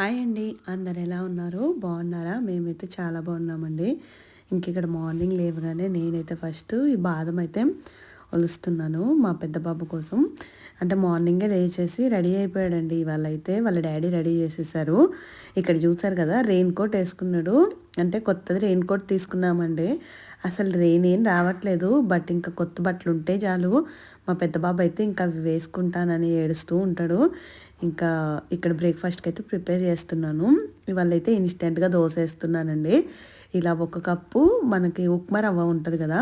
Hi అండి. అందరు ఎలా ఉన్నారు? బాగున్నారా? మేమైతే చాలా బాగున్నామండి. ఇంక ఇక్కడ మార్నింగ్ లేవగానే నేనైతే ఫస్ట్ ఈ బాదం అయితే ఒలుస్తున్నాను మా పెద్ద బాబు కోసం. అంటే మార్నింగే లేచేసి రెడీ అయిపోయాడండి. ఇవాళ అయితే వాళ్ళ డాడీ రెడీ చేసేసారు. ఇక్కడ చూసారు కదా రెయిన్ కోట్ వేసుకున్నాడు. అంటే కొత్తది రెయిన్ కోట్ తీసుకున్నామండి. అసలు రెయిన్ ఏం రావట్లేదు. బట్ ఇంకా కొత్త బట్టలు ఉంటే చాలు. మా పెద్ద బాబు అయితే ఇంకా అవి వేసుకుంటానని ఏడుస్తూ ఉంటాడు. ఇంకా ఇక్కడ బ్రేక్ఫాస్ట్కి అయితే ప్రిపేర్ చేస్తున్నాను. ఇవాళ అయితే ఇన్స్టెంట్గా దోశ వేస్తున్నానండి. ఇలా ఒక కప్పు మనకి ఉప్మా రవ్వ ఉంటుంది కదా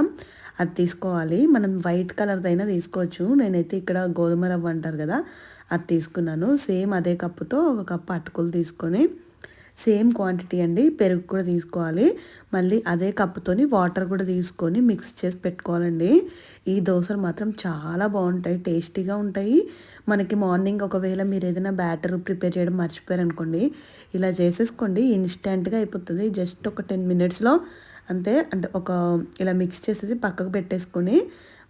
అది తీసుకోవాలి. మనం వైట్ కలర్దైనా తీసుకోవచ్చు. నేనైతే ఇక్కడ గోధుమ రవ్వ అంటారు కదా అది తీసుకున్నాను. సేమ్ అదే కప్పుతో ఒక కప్పు అటుకులు తీసుకొని సేమ్ క్వాంటిటీ అండి. పెరుగు కూడా తీసుకోవాలి. మళ్ళీ అదే కప్పుతోని వాటర్ కూడా తీసుకొని మిక్స్ చేసి పెట్టుకోవాలండి. ఈ దోశలు మాత్రం చాలా బాగుంటాయి. టేస్టీగా ఉంటాయి. మనకి మార్నింగ్ ఒకవేళ మీరు ఏదైనా బ్యాటర్ ప్రిపేర్ చేయడం మర్చిపోయారనుకోండి ఇలా చేసేసుకోండి. ఇన్స్టెంట్గా అయిపోతుంది. జస్ట్ ఒక టెన్ మినిట్స్లో అంతే. అంటే ఒక ఇలా మిక్స్ చేసేసి పక్కకు పెట్టేసుకొని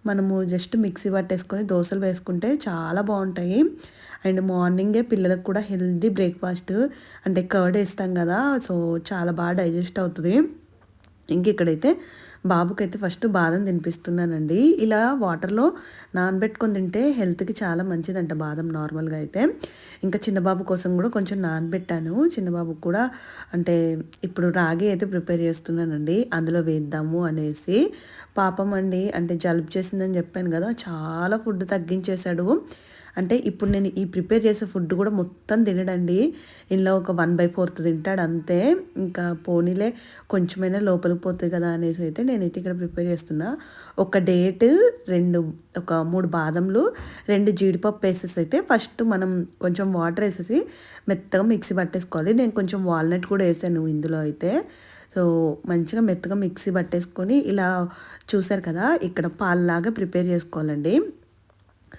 మనము జస్ట్ మిక్సీ పట్టేసుకొని దోశలు వేసుకుంటే చాలా బాగుంటాయి. అండ్ మార్నింగే పిల్లలకు కూడా హెల్దీ బ్రేక్ఫాస్ట్ అంటే కర్డ్ వేస్తాం కదా సో చాలా బాగా డైజెస్ట్ అవుతుంది. ఇంక ఇక్కడైతే బాబుకైతే ఫస్ట్ బాదం తినిపిస్తున్నానండి. ఇలా వాటర్లో నానబెట్టుకొని తింటే హెల్త్కి చాలా మంచిదంట బాదం నార్మల్గా అయితే. ఇంకా చిన్నబాబు కోసం కూడా కొంచెం నానబెట్టాను. చిన్నబాబుకు కూడా అంటే ఇప్పుడు రాగి అయితే ప్రిపేర్ చేస్తున్నానండి. అందులో వేద్దాము అనేసి. పాపం అండి అంటే జలుబు చేసిందని చెప్పాను కదా చాలా ఫుడ్ తగ్గించేశాడు. అంటే ఇప్పుడు నేను ఈ ప్రిపేర్ చేసే ఫుడ్ కూడా మొత్తం తినడండి. ఇందులో ఒక వన్ బై ఫోర్త్ తింటాడు అంతే. ఇంకా పోనీలే కొంచెమైనా లోపలికి పోతుంది కదా అనేసి అయితే నేనైతే ఇక్కడ ప్రిపేర్ చేస్తున్నా. ఒక డేట్ రెండు ఒక మూడు బాదంలు రెండు జీడిపప్పు వేసేసి అయితే ఫస్ట్ మనం కొంచెం వాటర్ వేసేసి మెత్తగా మిక్సీ పట్టేసుకోవాలి. నేను కొంచెం వాల్నట్ కూడా వేసాను ఇందులో అయితే. సో మంచిగా మెత్తగా మిక్సీ పట్టేసుకొని ఇలా చూసారు కదా ఇక్కడ పాల్లాగా ప్రిపేర్ చేసుకోవాలండి.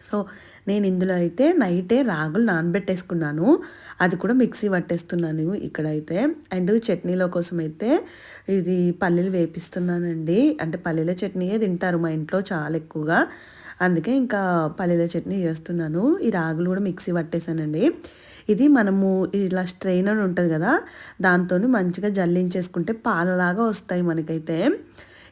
సో నేను ఇందులో అయితే నైటే రాగులు నానబెట్టేసుకున్నాను. అది కూడా మిక్సీ పట్టేస్తున్నాను ఇక్కడైతే. అండ్ చట్నీలో కోసం అయితే ఇది పల్లీలు వేపిస్తున్నానండి. అంటే పల్లీల చట్నీయే తింటారు మా ఇంట్లో చాలా ఎక్కువగా. అందుకే ఇంకా పల్లీల చట్నీ చేస్తున్నాను. ఈ రాగులు కూడా మిక్సీ పట్టేశానండి. ఇది మనము ఇలా స్ట్రెయినర్ ఉంటుంది కదా దాంతో మంచిగా జల్లించేసుకుంటే పాలలాగా వస్తాయి మనకైతే.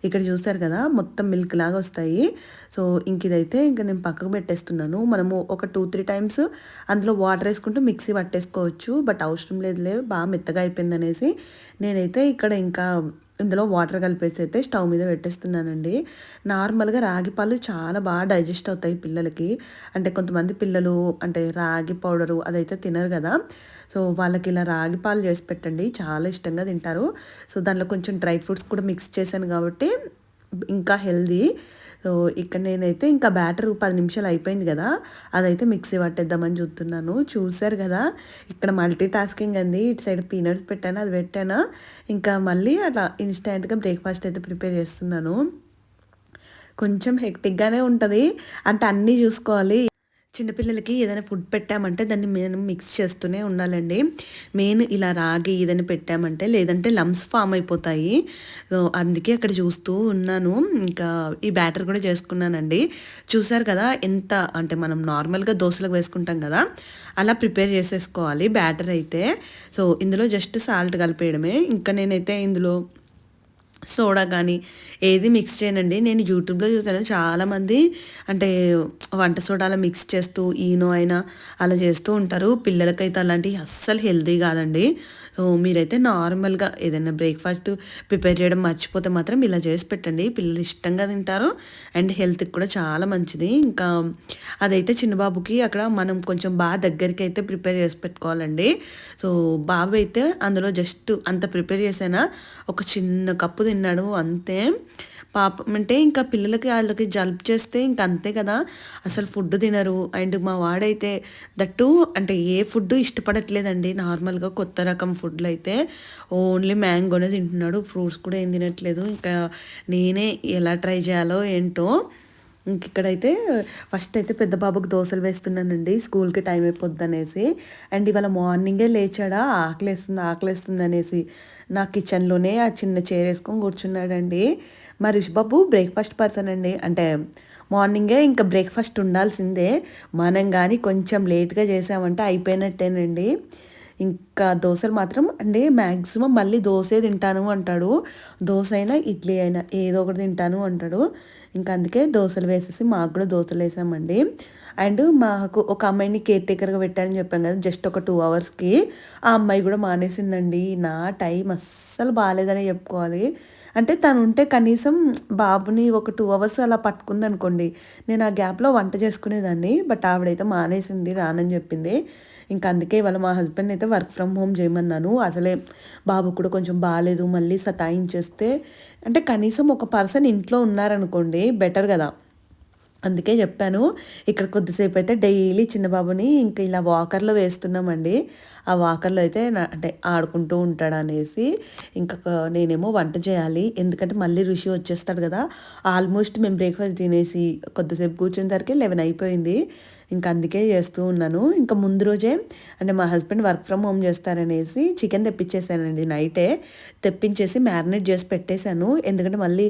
ఇక్కడ చూస్తారు కదా మొత్తం మిల్క్ లాగా వస్తాయి. సో ఇంక ఇదైతే ఇంకా నేను పక్కకు పెట్టేస్తున్నాను. మనము ఒక టూ త్రీ టైమ్స్ అందులో వాటర్ వేసుకుంటూ మిక్సీ పట్టేసుకోవచ్చు. బట్ అవసరం లేదులే బాగా మెత్తగా అయిపోయింది అనేసి నేనైతే ఇక్కడ ఇంకా ఇందులో వాటర్ కలిపేసి అయితే స్టవ్ మీద పెట్టేస్తున్నానండి. నార్మల్గా రాగి పాలు చాలా బాగా డైజెస్ట్ అవుతాయి పిల్లలకి. అంటే కొంతమంది పిల్లలు అంటే రాగి పౌడరు అదైతే తినరు కదా. సో వాళ్ళకి ఇలా రాగి పాలు చేసి పెట్టండి. చాలా ఇష్టంగా తింటారు. సో దాంట్లో కొంచెం డ్రై ఫ్రూట్స్ కూడా మిక్స్ చేశాను కాబట్టి ఇంకా హెల్దీ సో ఇక్కడ నేనైతే ఇంకా బ్యాటర్ పది నిమిషాలు అయిపోయింది కదా అదైతే మిక్సీ పట్టేద్దామని చూస్తున్నాను. చూసారు కదా ఇక్కడ మల్టీ టాస్కింగ్ అంది. ఇటు సైడ్ పీనట్స్ పెట్టాను అది పెట్టాను. ఇంకా మళ్ళీ అట్లా ఇన్స్టెంట్గా బ్రేక్ఫాస్ట్ అయితే ప్రిపేర్ చేస్తున్నాను. కొంచెం హెక్టిక్గానే ఉంటుంది. అంటే అన్నీ చూసుకోవాలి. చిన్నపిల్లలకి ఏదైనా ఫుడ్ పెట్టామంటే దాన్ని మనం మిక్స్ చేస్తూనే ఉండాలండి. మెయిన్ ఇలా రాగి ఏదైనా పెట్టామంటే లేదంటే లమ్స్ ఫామ్ అయిపోతాయి. సో అందుకే అక్కడ చూస్తూ ఉన్నాను. ఇంకా ఈ బ్యాటర్ కూడా చేసుకున్నానండి. చూసారు కదా ఎంత అంటే మనం నార్మల్గా దోశలకు వేసుకుంటాం కదా అలా ప్రిపేర్ చేసేసుకోవాలి బ్యాటర్ అయితే. సో ఇందులో జస్ట్ సాల్ట్ కలిపేయడమే. ఇంకా నేనైతే ఇందులో సోడా కానీ ఏది మిక్స్ చేయనండి. నేను యూట్యూబ్లో చూసాను చాలామంది అంటే వంట సోడాలో మిక్స్ చేస్తూ ఈనో అయినా అలా చేస్తూ ఉంటారు. పిల్లలకైతే అలాంటివి అస్సలు హెల్తీ కాదండి. సో మీరైతే నార్మల్గా ఏదైనా బ్రేక్ఫాస్ట్ ప్రిపేర్ చేయడం మర్చిపోతే మాత్రం ఇలా చేసి పెట్టండి. పిల్లలు ఇష్టంగా తింటారు. అండ్ హెల్త్కి కూడా చాలా మంచిది. ఇంకా అదైతే చిన్నబాబుకి అక్కడ మనం కొంచెం బాగా దగ్గరికి అయితే ప్రిపేర్ చేసి పెట్టుకోవాలండి. సో బాబు అయితే అందులో జస్ట్ అంత ప్రిపేర్ చేసానా? ఒక చిన్న కప్పు తిన్నాడు అంతే. పాపం అంటే ఇంకా పిల్లలకి వాళ్ళకి జలుబు చేస్తే ఇంక అంతే కదా. అసలు ఫుడ్ తినరు. అండ్ మా వాడైతే దట్టు అంటే ఏ ఫుడ్ ఇష్టపడట్లేదండి. నార్మల్గా కొత్త రకం ఫుడ్లు అయితే ఓన్లీ మ్యాంగోనే తింటున్నాడు. ఫ్రూట్స్ కూడా ఏం తినట్లేదు. ఇంకా నేనే ఎలా ట్రై చేయాలో ఏంటో ఇంక ఇక్కడైతే ఫస్ట్ అయితే పెద్ద బాబుకి దోశలు వేస్తున్నానండి. స్కూల్కి టైం అయిపోద్ది అనేసి. అండ్ ఇవాళ మార్నింగే లేచాడా? ఆకలేస్తుంది ఆకలేస్తుంది అనేసి. నా కిచెన్లోనే ఆ చిన్న చైర్ వేసుకొని కూర్చున్నాడండి. మా రిషిబాబు బ్రేక్ఫాస్ట్ పర్సన్ అండి అంటే మార్నింగే ఇంకా బ్రేక్ఫాస్ట్ ఉండాల్సిందే. మనం కానీ కొంచెం లేట్గా చేసామంటే అయిపోయినట్టేనండి. ఇంకా దోశలు మాత్రం అంటే మ్యాక్సిమం మళ్ళీ దోశే తింటాను అంటాడు. దోశ అయినా ఇడ్లీ అయినా ఏదో ఒకటి తింటాను అంటాడు. ఇంకా అందుకే దోశలు వేసేసి మాకు కూడా దోశలు వేసామండి. అండ్ మాకు ఒక అమ్మాయిని కేర్ టేకర్గా పెట్టారని చెప్పాను కదా జస్ట్ ఒక టూ అవర్స్కి. ఆ అమ్మాయి కూడా మానేసిందండి. నా టైం అస్సలు బాగాలేదని చెప్పుకోవాలి. అంటే తను ఉంటే కనీసం బాబుని ఒక టూ అవర్స్ అలా పట్టుకుంది అనుకోండి నేను ఆ గ్యాప్లో వంట చేసుకునేదాన్ని బట్ ఆవిడైతే మానేసింది రానని చెప్పింది. ఇంకా అందుకే ఇవాళ మా హస్బెండ్ అయితే వర్క్ ఫ్రమ్ హోమ్ చేయమన్నాను. అసలే బాబు కూడా కొంచెం బాగాలేదు మళ్ళీ సతాయించేస్తే అంటే కనీసం ఒక పర్సన్ ఇంట్లో ఉన్నారనుకోండి బెటర్ కదా. అందుకే చెప్పాను. ఇక్కడ కొద్దిసేపు అయితే డైలీ చిన్నబాబుని ఇంకా ఇలా వాకర్లో వేస్తున్నామండి. ఆ వాకర్లో అయితే అంటే ఆడుకుంటూ ఉంటాడు అనేసి ఇంకా నేనేమో వంట చేయాలి. ఎందుకంటే మళ్ళీ ఋషి వచ్చేస్తాడు కదా. ఆల్మోస్ట్ మేము బ్రేక్ఫాస్ట్ తినేసి కొద్దిసేపు కూర్చునేసరికి లెవెన్ అయిపోయింది. ఇంకా అందుకే చేస్తూ ఉన్నాను. ఇంకా ముందు రోజే అంటే మా హస్బెండ్ వర్క్ ఫ్రమ్ హోమ్ చేస్తారనేసి చికెన్ తెప్పించేసానండి నైటే. తెప్పించేసి మ్యారినేట్ చేసి పెట్టేశాను. ఎందుకంటే మళ్ళీ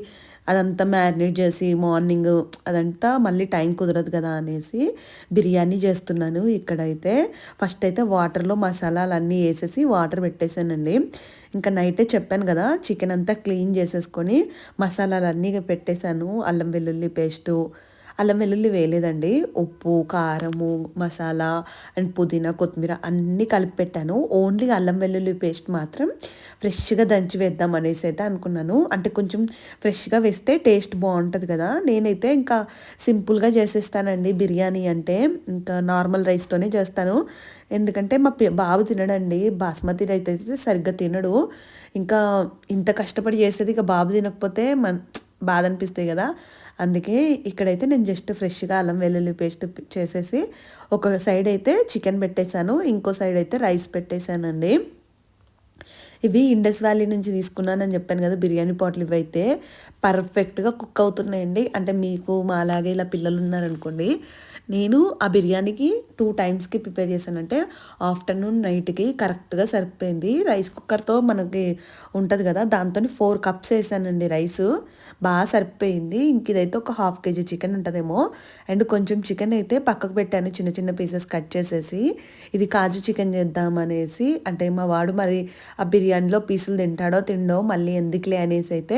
అదంతా మ్యారినేట్ చేసి మార్నింగ్ అదంతా మళ్ళీ టైం కుదరదు కదా అనేసి బిర్యానీ చేస్తున్నాను ఇక్కడైతే. ఫస్ట్ అయితే వాటర్లో మసాలాలు అన్నీ వేసేసి వాటర్ పెట్టేశానండి. ఇంకా నైటే చెప్పాను కదా చికెన్ అంతా క్లీన్ చేసేసుకొని మసాలాలు అన్నీ పెట్టేశాను. అల్లం వెల్లుల్లి పేస్టు అల్లం వెల్లుల్లి వేయలేదండి. ఉప్పు కారము మసాలా అండ్ పుదీనా కొత్తిమీర అన్నీ కలిపి పెట్టాను. ఓన్లీ అల్లం వెల్లుల్లి పేస్ట్ మాత్రం ఫ్రెష్గా దంచి వేద్దాం అనేసి అయితే అనుకున్నాను. అంటే కొంచెం ఫ్రెష్గా వేస్తే టేస్ట్ బాగుంటుంది కదా. నేనైతే ఇంకా సింపుల్గా చేసేస్తానండి బిర్యానీ అంటే. ఇంకా నార్మల్ రైస్తోనే చేస్తాను. ఎందుకంటే మా బాబు తినడండి. బాస్మతి రైస్ అయితే సరిగ్గా తినడు. ఇంకా ఇంత కష్టపడి చేసేది ఇక బాబు తినకపోతే మన బాధ అనిపిస్తాయి కదా. అందుకే ఇక్కడైతే నేను జస్ట్ ఫ్రెష్గా అల్లం వెల్లుల్లి పేస్ట్ చేసేసి ఒక సైడ్ అయితే చికెన్ పెట్టేశాను. ఇంకో సైడ్ అయితే రైస్ పెట్టేశానండి. ఇవి ఇండస్ వ్యాలీ నుంచి తీసుకున్నానని చెప్పాను కదా బిర్యానీ పాటలు ఇవి అయితే పర్ఫెక్ట్గా కుక్ అవుతున్నాయండి. అంటే మీకు మా అలాగే ఇలా పిల్లలు ఉన్నారనుకోండి నేను ఆ బిర్యానీకి టూ టైమ్స్కి ప్రిపేర్ చేశానంటే ఆఫ్టర్నూన్ నైట్కి కరెక్ట్గా సరిపోయింది. రైస్ కుక్కర్తో మనకి ఉంటుంది కదా దాంతో ఫోర్ కప్స్ వేసానండి రైస్ బాగా సరిపోయింది. ఇంక ఇదైతే ఒక హాఫ్ కేజీ చికెన్ ఉంటుందేమో. అండ్ కొంచెం చికెన్ అయితే పక్కకు పెట్టాను చిన్న చిన్న పీసెస్ కట్ చేసేసి ఇది కాజు చికెన్ చేద్దామనేసి అంటే మా వాడు మరి ఆ బిర్యానీ బిర్యానీలో పీసులు తింటాడో తిండో మళ్ళీ ఎందుకులే అనేసి అయితే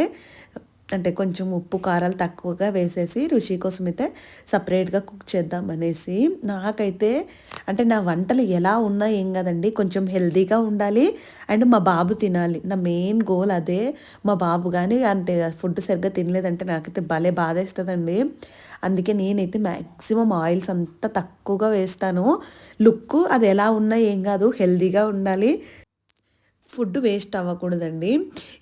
అంటే కొంచెం ఉప్పు కారాలు తక్కువగా వేసేసి రుచి కోసం అయితే సపరేట్గా కుక్ చేద్దాం అనేసి నాకైతే అంటే నా వంటలు ఎలా ఉన్నా ఏం కదండి కొంచెం హెల్తీగా ఉండాలి అండ్ మా బాబు తినాలి. నా మెయిన్ గోల్ అదే. మా బాబు కానీ అంటే ఫుడ్ సరిగ్గా తినలేదంటే నాకైతే భలే బాధేస్తుందండి. అందుకే నేనైతే మ్యాక్సిమం ఆయిల్స్ అంతా తక్కువగా వేస్తాను. లుక్ అది ఎలా ఉన్నా ఏం కాదు హెల్తీగా ఉండాలి. ఫుడ్ వేస్ట్ అవ్వకూడదండి.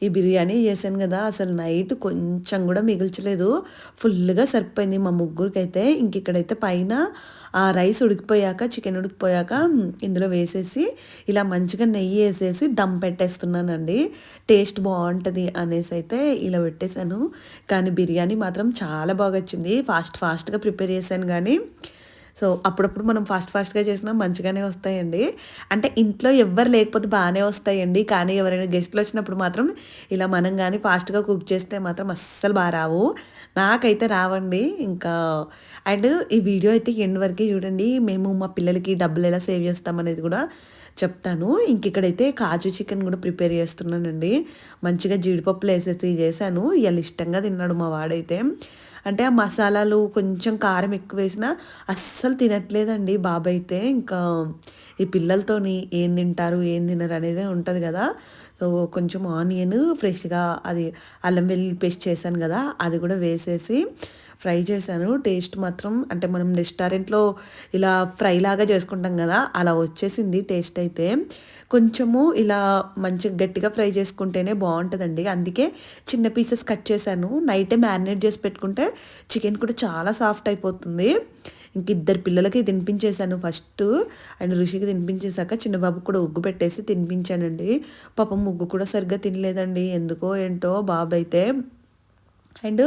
ఈ బిర్యానీ చేశాను కదా అసలు నైట్ కొంచెం కూడా మిగిల్చలేదు. ఫుల్గా సరిపోయింది మా ముగ్గురికైతే. అయితే ఇంక ఇక్కడైతే పైన ఆ రైస్ ఉడికిపోయాక చికెన్ ఉడికిపోయాక ఇందులో వేసేసి ఇలా మంచిగా నెయ్యి వేసేసి దమ్ పెట్టేస్తున్నానండి. టేస్ట్ బాగుంటుంది అనేసి అయితే ఇలా పెట్టేశాను. కానీ బిర్యానీ మాత్రం చాలా బాగా వచ్చింది. ఫాస్ట్ ఫాస్ట్గా ప్రిపేర్ చేశాను కానీ సో అప్పుడప్పుడు మనం ఫాస్ట్ ఫాస్ట్గా చేసినా మంచిగానే వస్తాయండి. అంటే ఇంట్లో ఎవ్వరు లేకపోతే బాగానే వస్తాయండి. కానీ ఎవరైనా గెస్ట్లు వచ్చినప్పుడు మాత్రం ఇలా మనం కానీ ఫాస్ట్గా కుక్ చేస్తే మాత్రం అస్సలు బాగా రావు. నాకైతే రావండి. ఇంకా అండ్ ఈ వీడియో అయితే ఎండ్ వరకే చూడండి. మేము మా పిల్లలకి డబ్బులు ఎలా సేవ్ చేస్తామనేది కూడా చెప్తాను. ఇంక ఇక్కడైతే కాజు చికెన్ కూడా ప్రిపేర్ చేస్తున్నానండి. మంచిగా జీడిపప్పులు వేసేసి చేశాను. ఇవాళ ఇష్టంగా తిన్నాడు మా వాడైతే. అంటే ఆ మసాలాలు కొంచెం కారం ఎక్కువ వేసినా అస్సలు తినట్లేదండి బాబాయ్ అయితే ఇంకా ఈ పిల్లలతోని ఏం తింటారు ఏం తినరు అనేది ఉంటుంది కదా. సో కొంచెం ఆనియన్ ఫ్రెష్గా అది అల్లం వెల్లుల్లి పేస్ట్ చేశాను కదా అది కూడా వేసేసి ఫ్రై చేశాను. టేస్ట్ మాత్రం అంటే మనం రెస్టారెంట్లో ఇలా ఫ్రై లాగా చేసుకుంటాం కదా అలా వచ్చేసింది టేస్ట్ అయితే. కొంచెము ఇలా మంచిగా గట్టిగా ఫ్రై చేసుకుంటేనే బాగుంటుందండి. అందుకే చిన్న పీసెస్ కట్ చేశాను. నైటే మ్యారినేట్ చేసి పెట్టుకుంటే చికెన్ కూడా చాలా సాఫ్ట్ అయిపోతుంది. ఇంక ఇద్దరు పిల్లలకి తినిపించేశాను ఫస్ట్. అండ్ ఋషికి తినిపించేశాక చిన్నబాబు కూడా ఉగ్గు పెట్టేసి తినిపించానండి. పాపం ముగ్గు కూడా సరిగ్గా తినలేదండి. ఎందుకో ఏంటో బాబు అయితే అండ్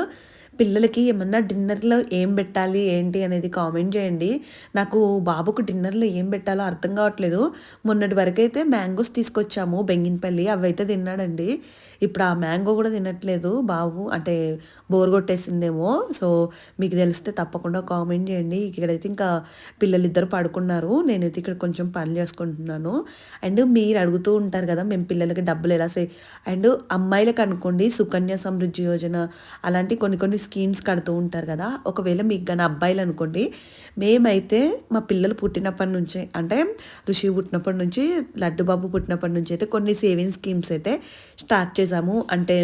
పిల్లలకి ఏమన్నా డిన్నర్లో ఏం పెట్టాలి ఏంటి అనేది కామెంట్ చేయండి. నాకు బాబుకు డిన్నర్లో ఏం పెట్టాలో అర్థం కావట్లేదు. మొన్నటి వరకు అయితే మ్యాంగోస్ తీసుకొచ్చాము బెంగినపల్లి అవి అయితే తిన్నాడండి. ఇప్పుడు ఆ మ్యాంగో కూడా తినట్లేదు బాబు అంటే బోర్ కొట్టేసిందేమో. సో మీకు తెలిస్తే తప్పకుండా కామెంట్ చేయండి. ఇక్కడైతే ఇంకా పిల్లలు ఇద్దరు పడుకున్నారు. నేనైతే ఇక్కడ కొంచెం పని చేసుకుంటున్నాను. అండ్ మీరు అడుగుతూ ఉంటారు కదా మేము పిల్లలకి డబ్బులు ఎలా సే అండ్ అమ్మాయిలకు అనుకోండి సుకన్య సమృద్ధి యోజన అలాంటి కొన్ని కొన్ని స్కీమ్స్ కడుతూ ఉంటారు కదా ఒకవేళ మీకు కానీ అబ్బాయిలు అనుకోండి మేమైతే మా పిల్లలు పుట్టినప్పటి నుంచి అంటే ఋషి పుట్టినప్పటి నుంచి లడ్డు బాబు పుట్టినప్పటి నుంచి అయితే కొన్ని సేవింగ్ స్కీమ్స్ అయితే స్టార్ట్ చేసాము అంటే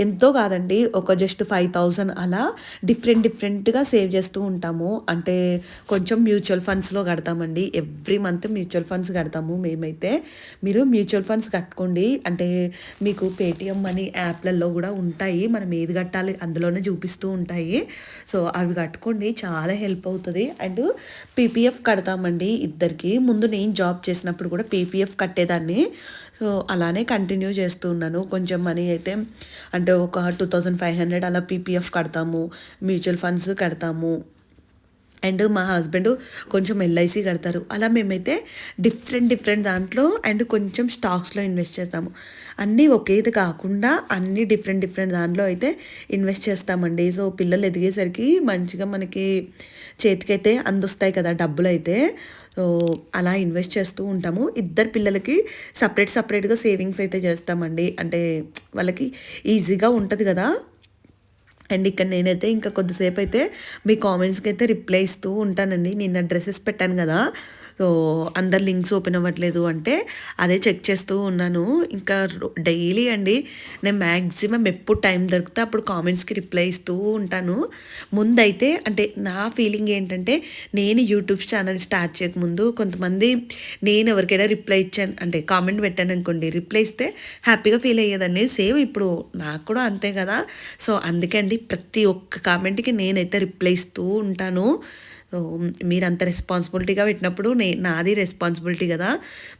ఎంతో కాదండి ఒక జస్ట్ ఫైవ్ థౌజండ్ అలా డిఫరెంట్ డిఫరెంట్గా సేవ్ చేస్తూ ఉంటాము. అంటే కొంచెం మ్యూచువల్ ఫండ్స్లో కడతామండి. ఎవ్రీ మంత్ మ్యూచువల్ ఫండ్స్ కడతాము మేమైతే. మీరు మ్యూచువల్ ఫండ్స్ కట్టుకోండి. అంటే మీకు పేటిఎం మనీ యాప్లలో కూడా ఉంటాయి. మనం ఏది కట్టాలి అందులోనే చూపిస్తూ ఉంటాయి. సో అవి కట్టుకోండి. చాలా హెల్ప్ అవుతుంది. అండ్ పీపీఎఫ్ కడతామండి ఇద్దరికి. ముందు నేను జాబ్ చేసినప్పుడు కూడా పీపీఎఫ్ కట్టేదాన్ని. సో అలానే కంటిన్యూ చేస్తూ ఉన్నాను. కొంచెం మనీ అయితే అంటే ఒక టూ థౌజండ్ ఫైవ్ హండ్రెడ్ అలా పీపీఎఫ్ కడతాము మ్యూచువల్ ఫండ్స్ కడతాము. అండ్ మా హస్బెండ్ కొంచెం ఎల్ఐసి కడతారు. అలా మేమైతే డిఫరెంట్ డిఫరెంట్ దాంట్లో అండ్ కొంచెం స్టాక్స్లో ఇన్వెస్ట్ చేస్తాము. అన్నీ ఒకేది కాకుండా అన్నీ డిఫరెంట్ డిఫరెంట్ దాంట్లో అయితే ఇన్వెస్ట్ చేస్తామండి. సో పిల్లలు ఎదిగేసరికి మంచిగా మనకి చేతికైతే అందొస్తాయి కదా డబ్బులు అయితే అలా ఇన్వెస్ట్ చేస్తూ ఉంటాము. ఇద్దరు పిల్లలకి సపరేట్ సపరేట్గా సేవింగ్స్ అయితే చేస్తామండి. అంటే వాళ్ళకి ఈజీగా ఉంటుంది కదా. అండ్ ఇక్కడ నేనైతే ఇంకా కొద్దిసేపు అయితే మీ కామెంట్స్కి అయితే రిప్లై ఇస్తూ ఉంటానండి. నిన్న డ్రెస్సెస్ పెట్టాను కదా. సో అందరు లింక్స్ ఓపెన్ అవ్వట్లేదు అంటే అదే చెక్ చేస్తూ ఉన్నాను. ఇంకా డైలీ అండి నేను మ్యాక్సిమం ఎప్పుడు టైం దొరికితే అప్పుడు కామెంట్స్కి రిప్లై ఇస్తూ ఉంటాను. ముందైతే అంటే నా ఫీలింగ్ ఏంటంటే నేను యూట్యూబ్ ఛానల్ స్టార్ట్ చేయకముందు కొంతమంది నేను ఎవరికైనా రిప్లై ఇచ్చాను అంటే కామెంట్ పెట్టాను అనుకోండి రిప్లై ఇస్తే హ్యాపీగా ఫీల్ అయ్యేదాన్ని. సేమ్ ఇప్పుడు నాకు కూడా అంతే కదా. సో అందుకే అండి ప్రతి ఒక్క కామెంట్కి నేనైతే రిప్లై ఇస్తూ ఉంటాను. సో మీరంత రెస్పాన్సిబిలిటీగా పెట్టినప్పుడు నే నాది రెస్పాన్సిబిలిటీ కదా.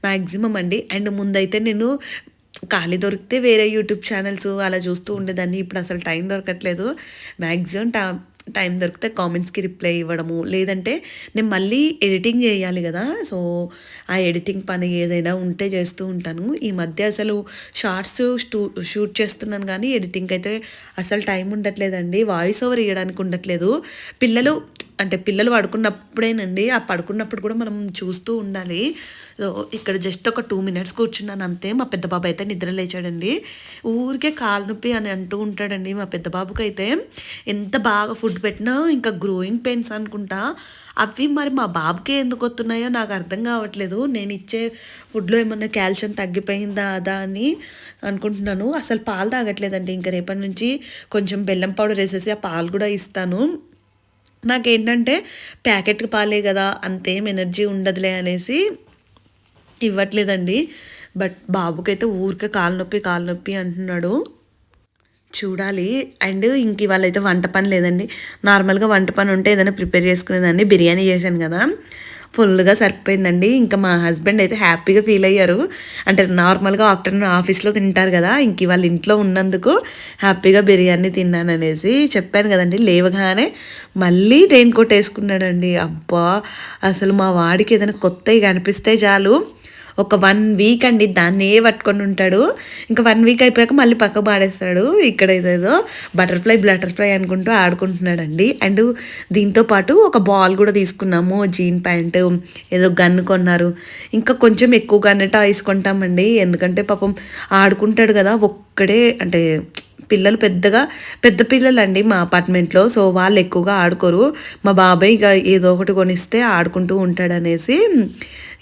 మ్యాక్సిమం అండి. అండ్ ముందైతే నేను ఖాళీ దొరికితే వేరే యూట్యూబ్ ఛానల్స్ అలా చూస్తూ ఉండేదాన్ని. ఇప్పుడు అసలు టైం దొరకట్లేదు. మ్యాక్సిమం టా టైం దొరికితే కామెంట్స్కి రిప్లై ఇవ్వడము. లేదంటే నేను మళ్ళీ ఎడిటింగ్ చేయాలి కదా. సో ఆ ఎడిటింగ్ పని ఏదైనా ఉంటే చేస్తూ ఉంటాను. ఈ మధ్య అసలు షార్ట్స్ స్టూ షూట్ చేస్తున్నాను కానీ ఎడిటింగ్ అయితే అసలు టైం ఉండట్లేదండి. వాయిస్ ఓవర్ ఇవ్వడానికి ఉండట్లేదు. పిల్లలు అంటే పిల్లలు పడుకున్నప్పుడేనండి ఆ పడుకున్నప్పుడు కూడా మనం చూస్తూ ఉండాలి. ఇక్కడ జస్ట్ ఒక టూ మినిట్స్ కూర్చున్నాను అంతే. మా పెద్ద బాబు అయితే నిద్ర లేచాడండి. ఊరికే కాలు నొప్పి అని అంటూ ఉంటాడండి మా పెద్ద బాబుకి అయితే ఎంత బాగా ఫుడ్ పెట్టినా ఇంకా గ్రోయింగ్ పెయిన్స్ అనుకుంటా. అవి మరి మా బాబుకే ఎందుకు వస్తున్నాయో నాకు అర్థం కావట్లేదు. నేను ఇచ్చే ఫుడ్లో ఏమన్నా కాల్షియం తగ్గిపోయిందా అదా అని అనుకుంటున్నాను. అసలు పాలు తాగట్లేదండి. ఇంకా రేపటి నుంచి కొంచెం బెల్లం పౌడర్ వేసేసి ఆ పాలు కూడా ఇస్తాను. నాకేంటంటే ప్యాకెట్ పాలే కదా అంతేం ఎనర్జీ ఉండదులే అనేసి ఇవ్వట్లేదండి. బట్ బాబుకైతే ఊరికే కాలు నొప్పి కాలు నొప్పి అంటున్నాడు. చూడాలి. అండ్ ఇంక ఇవాళ అయితే వంట పని లేదండి. నార్మల్గా వంట పని ఉంటే ఏదైనా ప్రిపేర్ చేసుకునేదాన్ని. బిర్యానీ చేశాను కదా. ఫుల్గా సరిపోయిందండి. ఇంకా మా హస్బెండ్ అయితే హ్యాపీగా ఫీల్ అయ్యారు. అంటే నార్మల్గా ఆఫ్టర్నూన్ ఆఫీస్లో తింటారు కదా ఇంక వాళ్ళ ఇంట్లో ఉన్నందుకు హ్యాపీగా బిర్యానీ తిన్నాను అనేసి చెప్పాను కదండి. లేవగానే మళ్ళీ రెయిన్ కోట్ వేసుకున్నాడండి. అబ్బా అసలు మా వాడికి ఏదైనా కొత్తవి కనిపిస్తే చాలు. ఒక వన్ వీక్ అండి దాన్నే పట్టుకొని ఉంటాడు. ఇంకా వన్ వీక్ అయిపోయాక మళ్ళీ పక్క పాడేస్తాడు. ఇక్కడ ఏదేదో బటర్ఫ్లై బటర్ఫ్లై అనుకుంటూ ఆడుకుంటున్నాడండి. అండ్ దీంతో పాటు ఒక బాల్ కూడా తీసుకున్నాము. జీన్ ప్యాంటు ఏదో గన్ కొన్నారు. ఇంకా కొంచెం ఎక్కువ గన్ టాయ్స్ కొంటామండి. ఎందుకంటే పాపం ఆడుకుంటాడు కదా ఒక్కడే అంటే పిల్లలు పెద్దగా పెద్ద పిల్లలు అండి మా అపార్ట్మెంట్లో. సో వాళ్ళు ఎక్కువగా ఆడుకోరు. మా బాబాయ్ ఇక ఏదో ఒకటి కొనిస్తే ఆడుకుంటూ ఉంటాడనేసి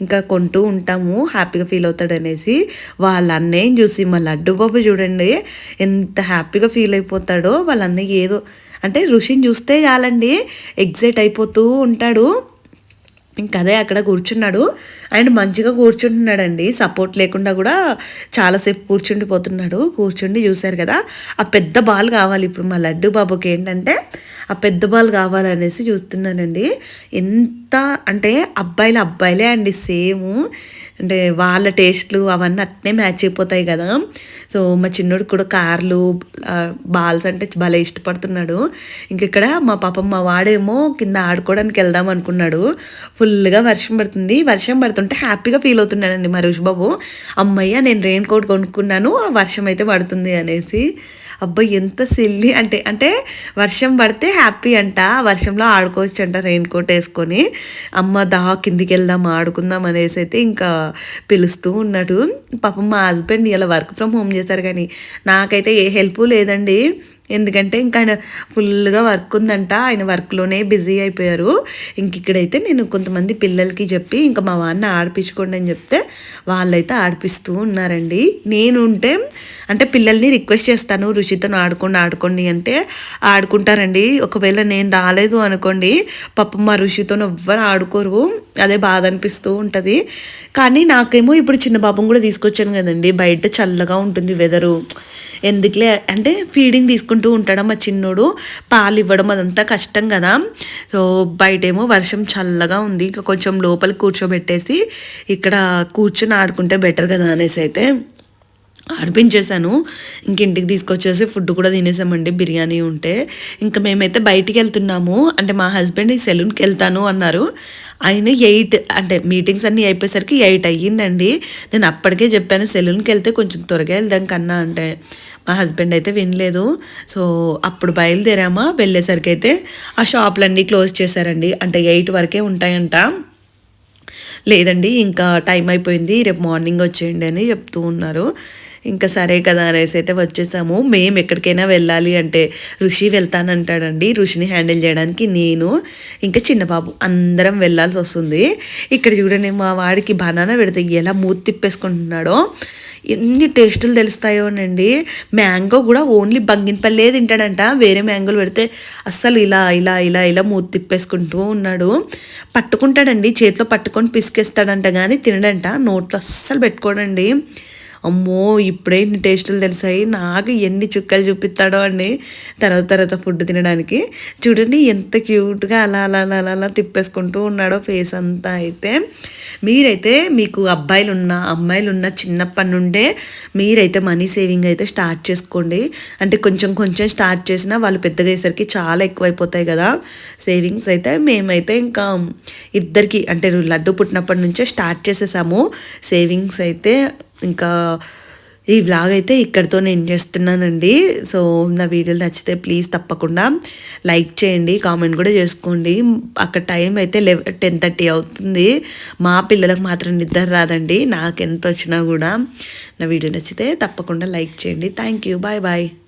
ఇంకా కొంటూ ఉంటాము హ్యాపీగా ఫీల్ అవుతాడు అనేసి వాళ్ళ అన్నయ్యని చూసి మా లడ్డు బాబు చూడండి ఎంత హ్యాపీగా ఫీల్ అయిపోతాడో. వాళ్ళ అన్నయ్య ఏదో అంటే ఋషిని చూస్తే చాలండి ఎగ్జైట్ అయిపోతూ ఉంటాడు. ఇంకా అదే అక్కడ కూర్చున్నాడు. అండ్ మంచిగా కూర్చుంటున్నాడండి. సపోర్ట్ లేకుండా కూడా చాలాసేపు కూర్చుండిపోతున్నాడు. కూర్చుండి చూశారు కదా. ఆ పెద్ద బాల్ కావాలి ఇప్పుడు మా లడ్డు బాబుకి ఏంటంటే ఆ పెద్ద బాల్ కావాలనేసి చూస్తున్నానండి. ఎంత అంటే అబ్బాయిలు అబ్బాయిలే అండి సేమ్. అంటే వాళ్ళ టేస్ట్లు అవన్నీ అట్నే మ్యాచ్ అయిపోతాయి కదా. సో మా చిన్నోడు కూడా కార్లు బాల్స్ అంటే భలే ఇష్టపడుతున్నాడు. ఇంకెక్కడ మా పాపం మా వాడేమో కింద ఆడుకోవడానికి వెళ్దాం అనుకున్నాడు. ఫుల్గా వర్షం పడుతుంది. వర్షం పడుతుంటే హ్యాపీగా ఫీల్ అవుతున్నాడండి మా బాబు అమ్మయ్య నేను రెయిన్ కోట్ కొనుక్కున్నాను ఆ వర్షం అయితే పడుతుంది అనేసి. అబ్బాయి ఎంత సిల్లి అంటే అంటే వర్షం పడితే హ్యాపీ అంట. వర్షంలో ఆడుకోవచ్చు అంట రెయిన్ కోట్ వేసుకొని. అమ్మ దా కిందికి వెళ్దాం ఆడుకుందాం అనేసి అయితే ఇంకా పిలుస్తూ ఉన్నాడు. పాపం మా హస్బెండ్ ఇలా వర్క్ ఫ్రమ్ హోమ్ చేశారు కానీ నాకైతే ఏ హెల్ప్ లేదండి. ఎందుకంటే ఇంకా ఆయన ఫుల్గా వర్క్ ఉందంట. ఆయన వర్క్లోనే బిజీ అయిపోయారు. ఇంక ఇక్కడైతే నేను కొంతమంది పిల్లలకి చెప్పి ఇంకా మా వాడిని ఆడిపించుకోండి అని చెప్తే వాళ్ళైతే ఆడిపిస్తూ ఉన్నారండి. నేను ఉంటే అంటే పిల్లల్ని రిక్వెస్ట్ చేస్తాను రుచితో ఆడుకోండి ఆడుకోండి అంటే ఆడుకుంటారండి. ఒకవేళ నేను రాలేదు అనుకోండి పాపం మా రుచితో ఎవ్వరు ఆడుకోరు. అదే బాధ అనిపిస్తూ ఉంటుంది. కానీ నాకేమో ఇప్పుడు చిన్న పాపం కూడా తీసుకొచ్చాను కదండి. బయట చల్లగా ఉంటుంది వెదరు ఎందుకులే? అంటే ఫీడింగ్ తీసుకుంటూ ఉంటాడు మా చిన్నోడు? పాలు ఇవ్వడం అదంతా కష్టం కదా. సో బయటేమో వర్షం చల్లగా ఉంది. ఇంకా కొంచెం లోపల కూర్చోబెట్టేసి ఇక్కడ కూర్చొని ఆడుకుంటే బెటర్ కదా అనేసి అయితే ఆడిపించేశాను. ఇంక ఇంటికి తీసుకొచ్చేసి ఫుడ్ కూడా తినేసామండి బిర్యానీ ఉంటే. ఇంకా మేమైతే బయటికి వెళ్తున్నాము. అంటే మా హస్బెండ్ ఈ సెలూన్కి వెళ్తాను అన్నారు. ఆయన ఎయిట్ అంటే మీటింగ్స్ అన్నీ అయిపోయేసరికి ఎయిట్ అయ్యిందండి. నేను అప్పటికే చెప్పాను సెలూన్కి వెళ్తే కొంచెం త్వరగా వెళ్దాం కన్నా అంటే. మా హస్బెండ్ అయితే వినలేదు. సో అప్పుడు బయలుదేరామా? వెళ్ళేసరికి అయితే ఆ షాపులన్నీ క్లోజ్ చేశారండి. అంటే ఎయిట్ వరకే ఉంటాయంట. లేదండి ఇంకా టైం అయిపోయింది. రేపు మార్నింగ్ వచ్చేయండి అని చెప్తూ ఉన్నారు. ఇంకా సరే కదా అనేసి అయితే వచ్చేసాము. మేము ఎక్కడికైనా వెళ్ళాలి అంటే ఋషి వెళ్తానంటాడండి. ఋషిని హ్యాండిల్ చేయడానికి నేను ఇంకా చిన్న బాబు అందరం వెళ్ళాల్సి వస్తుంది. ఇక్కడ చూడండి మా వాడికి బనానా పెడితే ఎలా మూతి తిప్పేసుకుంటున్నాడో. ఎన్ని టేస్టులు తెలుస్తాయోనండి మ్యాంగో కూడా ఓన్లీ బంగినపల్లే తింటాడంట. వేరే మ్యాంగోలు పెడితే అస్సలు ఇలా ఇలా ఇలా ఇలా మూతి తిప్పేసుకుంటూ ఉన్నాడు. పట్టుకుంటాడండి చేతిలో పట్టుకొని పిసికేస్తాడంట కానీ తినడంట. నోట్లో అస్సలు పెట్టుకోడండి. అమ్మో ఇప్పుడే ఇన్ని టేస్టులు తెలిసాయి. నాకు ఎన్ని చుక్కలు చూపిస్తాడో అండి. తర్వాత తర్వాత ఫుడ్ తినడానికి. చూడండి ఎంత క్యూట్గా అలా అలా అలా అలా అలా తిప్పేసుకుంటూ ఉన్నాడో ఫేస్ అంతా అయితే. మీరైతే మీకు అబ్బాయిలు ఉన్న అమ్మాయిలు ఉన్న చిన్నప్పటి నుండే మీరైతే మనీ సేవింగ్ అయితే స్టార్ట్ చేసుకోండి. అంటే కొంచెం కొంచెం స్టార్ట్ చేసినా వాళ్ళు పెద్దగా అయ్యేసరికి చాలా ఎక్కువైపోతాయి కదా. సేవింగ్స్ అయితే మేమైతే ఇంకా ఇద్దరికి అంటే లడ్డు పుట్టినప్పటి నుంచే స్టార్ట్ చేసేసాము. సేవింగ్స్ అయితే ఇంకా ఈ వ్లాగ్ అయితే ఇక్కడితో నేను చేస్తున్నానండి? సో నా వీడియోలు నచ్చితే ప్లీజ్ తప్పకుండా లైక్ చేయండి కామెంట్ కూడా చేసుకోండి. అక్కడ టైం అయితే లెవెన్ టెన్ థర్టీ అవుతుంది. మా పిల్లలకు మాత్రం నిద్ర రాదండి. నాకు ఎంత వచ్చినా కూడా నా వీడియో నచ్చితే తప్పకుండా లైక్ చేయండి. Thank you bye bye